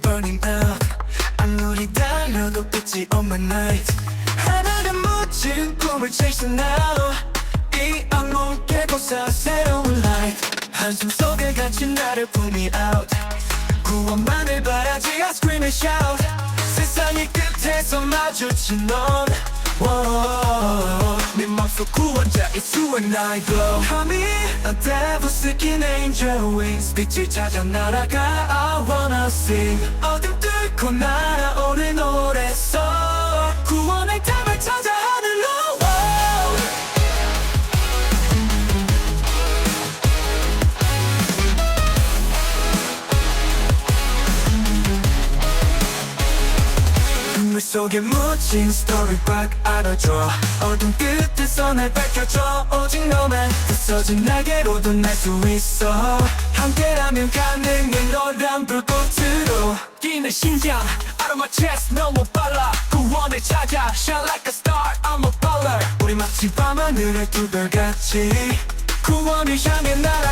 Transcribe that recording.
burning out 아무리 달려도 끝이 on my night 하늘에 묻힌 꿈을 chase now 이 악몽 깨고서 새로운 light 한숨 속에 갇힌 나를 품이 out 구원만을 바라지 I scream and shout 세상의 끝에서 마주친 넌 Whoa, 네 맘속 구원자 It's you and I glow Homie, a devil seeking angel wings 빛을 찾아 날아가 Sing 어둠 뚫고 날아오는 노래서 구원의 답을 찾아 하늘로. 눈물 속에 묻힌 스토리 박 알아줘. 어둠 끝에서 날 밝혀줘. 오직 너만 부서진 날개로도 날 수 있어. 함께라면 가능해 커다란 불꽃으로 뛰는 심장 Out of my chest 너무 빨라 구원을 찾아 Shine like a star I'm a baller 우리 마치 밤하늘의 두별같이 구원을 향해 날아